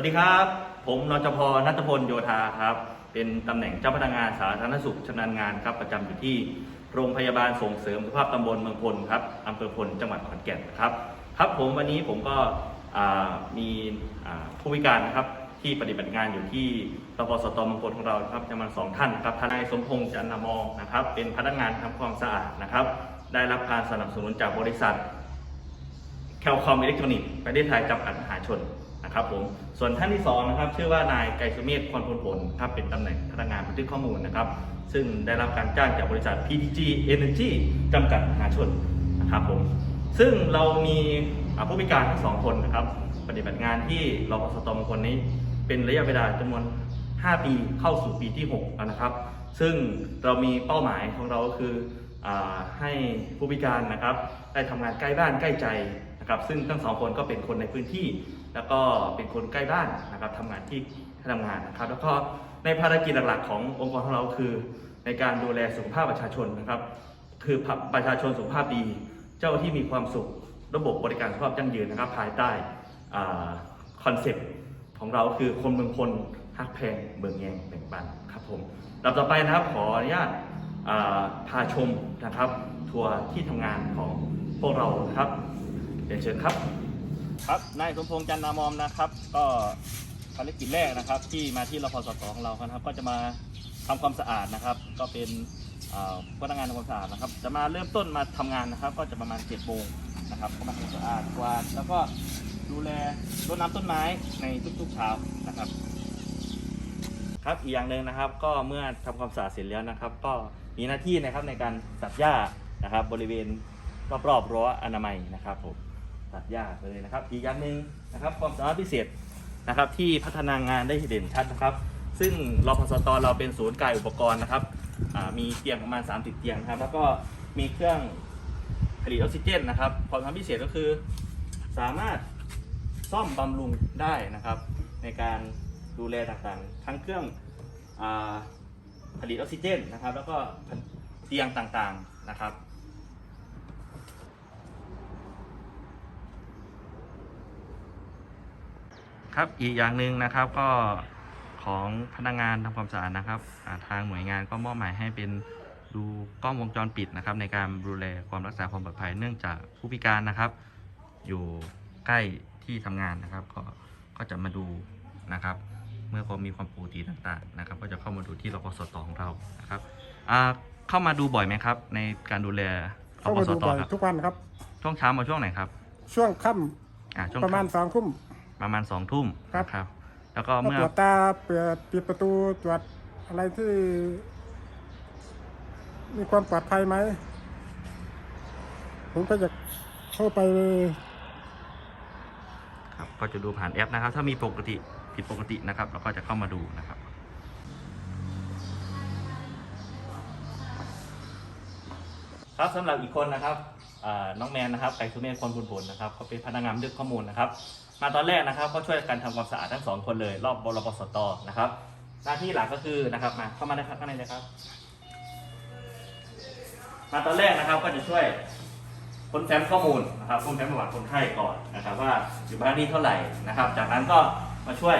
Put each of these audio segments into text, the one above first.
วัสดีครับ ผมนจพนัทพลโยธาครับ เป็นตำแหน่งเจ้าพนักงานสาธารณสุขชำนาญงานครับประจำอยู่ที่โรงพยาบาลส่งเสริมสุขภาพตำบลเมืองพลครับอำเภอพลจังหวัดขอนแก่นครับ ครับผมวันนี้ผมก็มีผู้พิการนะครับที่ปฏิบัติงานอยู่ที่รพสตเมืองพลของเราครับจำนวนสองท่านครับทนายสมพงษ์จันนามองนะครับ เป็นพนักงานทำความสะอาดนะครับ ได้รับการสนับสนุนจากบริษัทแคลคอมอิเล็กทรอนิกส์ประเทศไทยจำกัดมหาชน นะครับผมส่วนท่านที่สองนะครับชื่อว่านายไกรสุเมธควรพลผลครับเป็นตำแหน่งพนักงานบันทึกข้อมูลนะครับ ซึ่งได้รับการจ้างจากบริษัท PTG Energy จำกัดมหาชนนะครับผมซึ่งเรามีผู้พิการทั้งสองคนนะครับ ปฏิบัติงานที่รพสตมงคลนี้ เป็นระยะเวลาจำนวน 5 ปีเข้าสู่ปีที่6แล้วนะครับ ซึ่งเรามีเป้าหมายของเราก็คืออให้ผู้พิการนะครับ ได้ทำงานใกล้บ้านใกล้ใจนะครับ ซึ่งทั้งสองคนก็เป็นคนในพื้นที่ แล้วก็เป็นคนใกล้บ้านนะครับทำงานที่ทำงานนะครับ แล้วก็ในภารกิจหลักๆ ขององค์กรของเราคือ ในการดูแลสุขภาพประชาชนนะครับ คือประชาชนสุขภาพดี เจ้าที่มีความสุขระบบบริการสุขภาพยั่งยืนนะครับ ภายใต้คอนเซ็ปต์ของเราคือคนเมืองคนฮักแพงเมืองแยงแบ่งปันครับผมลำต่อไปนะครับขออนุญาตพาชมนะครับ ทัวร์ที่ทำงานของพวกเรานะครับเรียนเชิญครับ ครับนายสมพงษ์จันนามอมนะครับ ก็ภารกิจแรกนะครับ ที่มาที่รพสตของเรานะครับ ก็จะมาทำความสะอาดนะครับ ก็เป็นพนักงานทำความสะอาดนะครับ จะมาเริ่มต้นมาทำงานนะครับ ก็จะประมาณ7โมงนะครับก็มาทำความสะอาดกวาดแล้วก็ดูแลรดน้ำต้นไม้ในทุกๆเช้านะครับ ครับอีกอย่างหนึ่งนะครับ ก็เมื่อทำความสะอาดเสร็จแล้วนะครับ ก็มีหน้าที่นะครับในการตัดหญ้านะครับ บริเวณรอบๆรั้วอนามัยนะครับผม ตัดหญ้าไปเลยนะครับ อีกอย่างหนึ่งนะครับความสามารถพิเศษนะครับที่พัฒนางานได้เด่นชัดนะครับ ซึ่งรพสตเราเป็นศูนย์กายอุปกรณ์นะครับมีเตียงประมาณ 30 เตียงครับ แล้วก็มีเครื่องผลิตออกซิเจนนะครับความสามารถพิเศษก็คือสามารถซ่อมบำรุงได้นะครับ ในการดูแลต่างๆ ทั้งเครื่องอผลิตออกซิเจนนะครับ แล้วก็เตียงต่างๆนะครับ ครับอีกอย่างหนึ่งนะครับก็ของพนักงานทำความสะอาดนะครับอ่าทางหน่วยงานก็มอบหมายให้เป็นดูกล้องวงจรปิดนะครับ ในการดูแลความรักษาความปลอดภัยเนื่องจากผู้พิการนะครับ อยู่ใกล้ที่ทำงานนะครับ ก็ก็จะมาดูนะครับ เมื่อเขามีความปกติต่างๆนะครับ ก็จะเข้ามาดูที่รพสตของเรานะครับอ่าเข้ามาดูบ่อยไหมครับ ในการดูแลรเข้าพมาสดูตบ่อยครับทุกวันครับช่วงเช้ามาช่วงไหนครับ ช่วงค่อ่าช่วงำประมาณสองทุ่ม ประมาณสองทุ่มครับ นะครับ แล้วก็ก็เมื่อตรวจตาเปิดปิดประตูตรวจอะไรที่ มีความปลอดภัยไหม ผมก็จะเข้าไป ครับก็จะดูผ่านแอปนะครับ ถ้ามีปกติผิดปกตินะครับ เราก็จะเข้ามาดูนะครับ ครับสำหรับอีกคนนะครับอ่าน้องแมนนะครับไก่สุเมธคนบุญผลนะครับเขาเป็นพนักงานบันทึกข้อมูลนะครับ มาตอนแรกนะครับก็ช่วยกันทำความสะอาดทั้งสองคนเลยรอบบรปสตนะครับ หน้าที่หลักก็คือนะครับมาเข้ามาได้ครับข้างในเลยครับ มาตอนแรกนะครับก็จะช่วยค้นแฟ้มข้อมูลนะครับค้นแฟ้มประวัติคนไข้ก่อนนะครับ ว่าอยู่บ้านที่เท่าไหร่นะครับ จากนั้นก็มาช่วย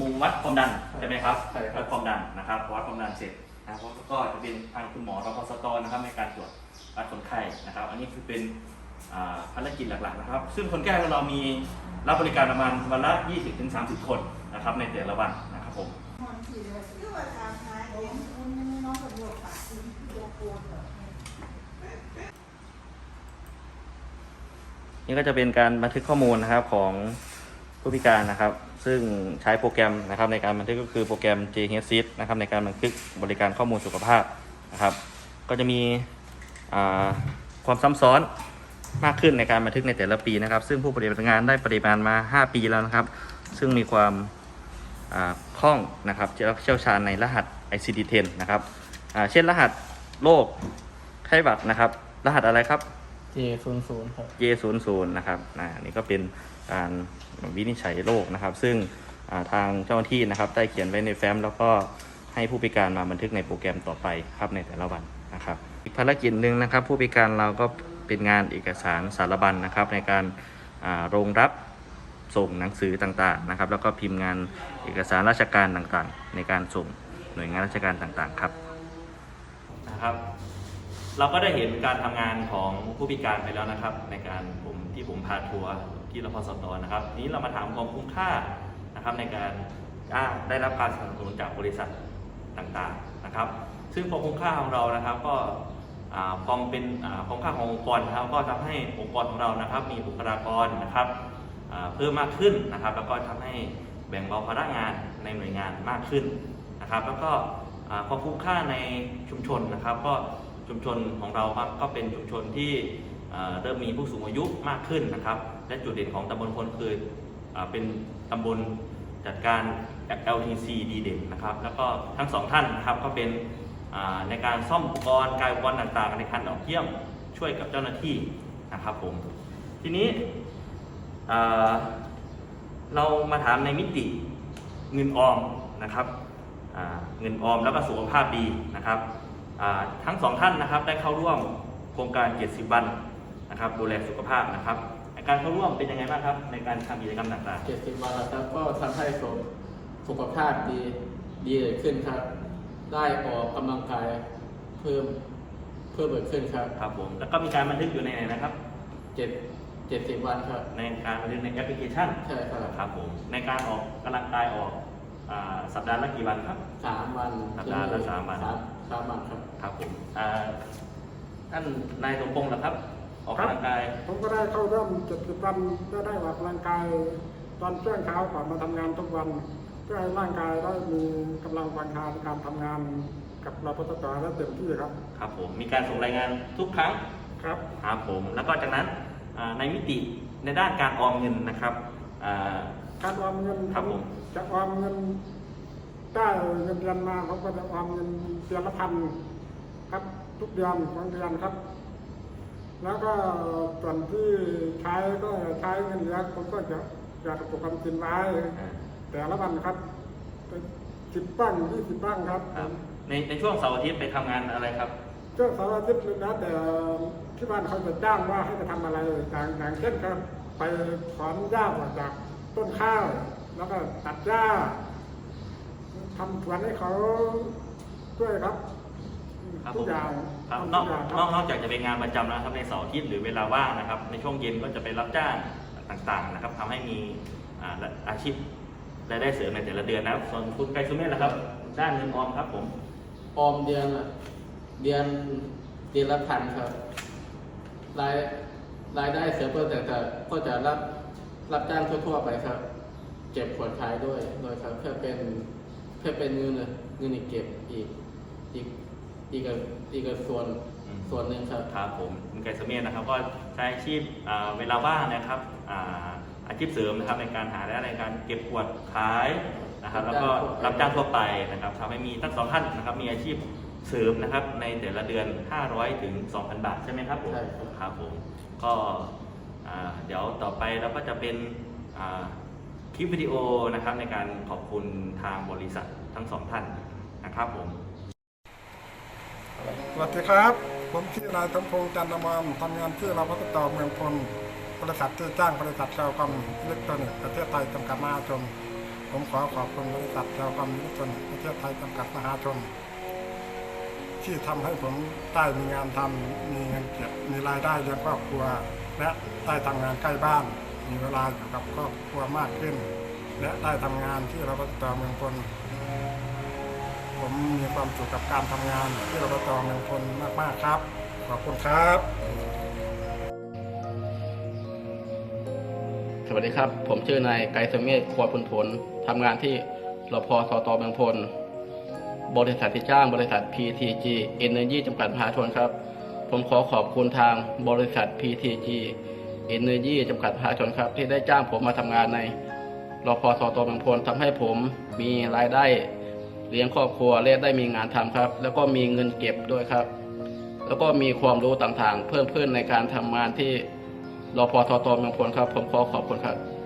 มุงวัดความดันใช่ไหมครับใช่วัดความดันนะครับวัดความดันเสร็จนะครับก็จะเป็นทางคุณหมอรพสตนะครับในการตรวจวัดคนไข้นะครับ อันนี้คือเป็น ภารกิจหลักๆนะครับ ซึ่งคนไข้ของเรามีรับบริการประมาณวันละ 20-30 คนนะครับในแต่ละวันนะครับผมนี่ก็จะเป็นการบันทึกข้อมูลนะครับของผู้พิการนะครับ ซึ่งใช้โปรแกรมนะครับในการบันทึกก็คือโปรแกรม j h s i t นะครับในการบันทึกบริการข้อมูลสุขภาพนะครับ ก็จะมีความซ้ำซ้อน มากขึ้นในการบันทึกในแต่ละปีนะครับ ซึ่งผู้ปฏิบัติงานได้ปฏิบัติมา 5 ปีแล้วนะครับ ซึ่งมีความอ่าคล่องนะครับเชี่ยวชาญในรหัส ICD-10 นะครับอ่าเช่นรหัสโรคไข้หวัดนะครับ รหัสอะไรครับเจศูนย์ศูนย์ครับเยศูนย์ศูนย์นะครับอ่านี่ก็เป็นการวินิจฉัยโรคนะครับ ซึ่งอ่าทางเจ้าหน้าที่นะครับได้เขียนไว้ในแฟ้ม แล้วก็ให้ผู้พิการมาบันทึกในโปรแกรมต่อไปครับในแต่ละวันนะครับ อีกภารกิจหนึ่งนะครับ ผู้พิการเราก็ เป็นงานเอกสารสารบัญนะครับ ในการรองรับส่งหนังสือต่างๆนะครับ แล้วก็พิมพ์งานเอกสารราชการต่างๆ ในการส่งหน่วยงานราชการต่างๆครับนะครับ เราก็ได้เห็นการทำงานของผู้พิการไปแล้วนะครับ ในการผมที่ผมพาทัวร์ที่รพสตนะครับนี้เรามาถามความคุ้มค่านะครับในการได้รับการสนับสนุนจากบริษัทต่างๆนะครับ ซึ่งความคุ้มค่าของเรานะครับก็ ความเป็นอ่าความคุ้มค่าขององค์กรนะครับ ก็ทำให้องค์กรของเรานะครับ มีบุคลากรนะครับเพิ่มมากขึ้นนะครับ แล้วก็ทำให้แบ่งเบาภาระงานในหน่วยงานมากขึ้นนะครับ แล้วก็ความคุ้มค่าในชุมชนนะครับ ก็ชุมชนของเราครับก็เป็นชุมชนที่เริ่มมีผู้สูงอายุมากขึ้นนะครับ และจุดเด่นของตำบลพลคือเป็นตำบลจัดการ LTC ดีเด่นนะครับ แล้วก็ทั้งสองท่านนะครับก็เป็น ในการซ่อมอุปกรณ์กายอุปกรณ์ต่างๆ ในการออกเยี่ยมช่วยกับเจ้าหน้าที่นะครับผม ทีนี้เรามาถามในมิติเงินออมนะครับเงินออมแล้วก็สุขภาพดีนะครับทั้งสองท่านนะครับได้เข้าร่วมโครงการ 70 วันนะครับดูแลสุขภาพนะครับการเข้าร่วมเป็นยังไงบ้างครับ ในการทำกิจกรรมต่างเจ็ดสิบวันแล้วครับก็ทำให้สุขภาพดีดีขึ้นครับ ได้ออกกำลังกายเพิ่มเพิ่มขึ้นครับๆครับผม แล้วก็มีการบันทึกอยู่ในไหนนะครับ เจ็ดเจ็ดสิบวันครับ ในการบันทึกในแอปพลิเคชันใช่ครับครับผม ในการออกกำลังกายออกอาสัปดาห์ละกี่วันครับ สามวันสัปดาห์ละสามวันสามสามวันครับครับผมอ่าท่านนายสมพงษ์เหรอครับ ออกกำลังกาย ผมก็ได้เข้าร่วมเจ็ดสิบวันก็ได้ออกกำลังกาย ตอนช่วงเช้าก่อนมาทำงานทุกวันเพื่อให้ร่างกายได้มีกำลังวังชาในการทำงานกับเราพตตและเต็มที่ครับ ครับผมมีการส่งรายงานทุกครั้งครับ ครับผมแล้วก็จากนั้นอ่าในมิติในด้านการออมเงินนะครับอ่า การออมเงินครับผม จะออมเงินได้เงินเดือนมาผมก็จะออมเงินเดือนละพันครับ ทุกเดือนของเดือนครับ แล้วก็ส่วนที่ใช้ก็ใช้เงินเหลือผมก็จะจะปลูกคำกินไว้ อ่า แต่ละวันครับสิบบ้างยี่สิบบ้างครับครับ ในในช่วงเสาร์อาทิตย์ไปทำงานอะไรครับ ช่วงเสาร์อาทิตย์แล้วแต่ที่บ้านเขาจะจ้างว่าให้ไปทำอะไรอย่างอย่างเช่นครับ ไปถอนหญ้าออกจากต้นข้าว แล้วก็ตัดหญ้าทำสวนให้เขาด้วยครับครับทุผกมอย่างครับทำนทุอกกอย่างนคอรักบนอกจากจะเป็นงานประจำแล้วครับในเสาร์อาทิตย์หรือเวลาว่างนะครับ ในช่วงเย็นก็จะไปรับจ้างต่างๆนะครับทำให้มีอ่าอาชีพ รายได้เสริมในแต่ละเดือนนะครับส่วนคุณไกรสุเมธนะครับ ด้านเงินออมครับผม ออมเดือนละเดือนเดือนละพันครับ รายรายได้เสริมเพิ่มแต่แต่ก็จะรับรับจ้างทั่วๆไปครับ เก็บขวดขายด้วยโดยครับ เพื่อเป็นเพื่อเป็นเงินเงินอีกเก็บอีกอีกอีกอีกส่วนอืม ส่วนหนึ่งครับ ครับผมคุณไกรสุเมธนะครับ ก็ใช้อาชีพอ่าเวลาว่างนะครับอ่า อาชีพเสริมนะครับในการหารายได้ในการเก็บขวดขายนะครับ แล้วก็รับจ้างทั่วไปนะครับทำให้มีทั้งสองท่านนะครับมีอาชีพเสริมนะครับในแต่ละเดือน 500 ถึง 2,000 บาทใช่ไหมครับผมใช่ครับครับผมก็อ่าเดี๋ยวต่อไปเราก็จะเป็นอ่าคลิปวิดีโอนะครับในการขอบคุณทางบริษัททั้งสองท่านนะครับผมสวัสดีครับ ผมชื่อนายสมพงษ์จันทมอมทำงานที่เราพัฒนาเมืองพล บริษัทที่จ้างบริษัทเทลคอมอิเล็กทรอนิกส์ประเทศไทยจำกัดมหาชน ผมขอขอบคุณบริษัทเทลคอมอิเล็กทรอนิกส์ประเทศไทยจำกัดมหาชน ที่ทำให้ผมได้มีงานทำมีเงินเก็บมีรายได้เลี้ยงครอบครัว และได้ทำงานใกล้บ้าน มีเวลาอยู่กับครอบครัวมากขึ้น และได้ทำงานที่เราพัฒนาเมืองพลผมมีความสุขกับการทำงานที่เราตองเมืองพลมากๆครับ ขอบคุณครับ สวัสดีครับ ผมชื่อนายไกรสมเมธครัวพลผลทำงานที่รพสตเมืองพล บริษัทที่จ้างบริษัท PTG Energy จำกัดมหาชนครับ ผมขอขอบคุณทางบริษัท PTG Energy จำกัดมหาชนครับ ที่ได้จ้างผมมาทำงานในรพสตเมืองพลทำให้ผมมีรายได้เลี้ยงครอบครัวและได้มีงานทำครับ แล้วก็มีเงินเก็บด้วยครับ แล้วก็มีความรู้ต่างๆ เพิ่มขึ้นในการทำงานที่ รอพอทตเมืองพลครับ ผมขอขอบคุณครับ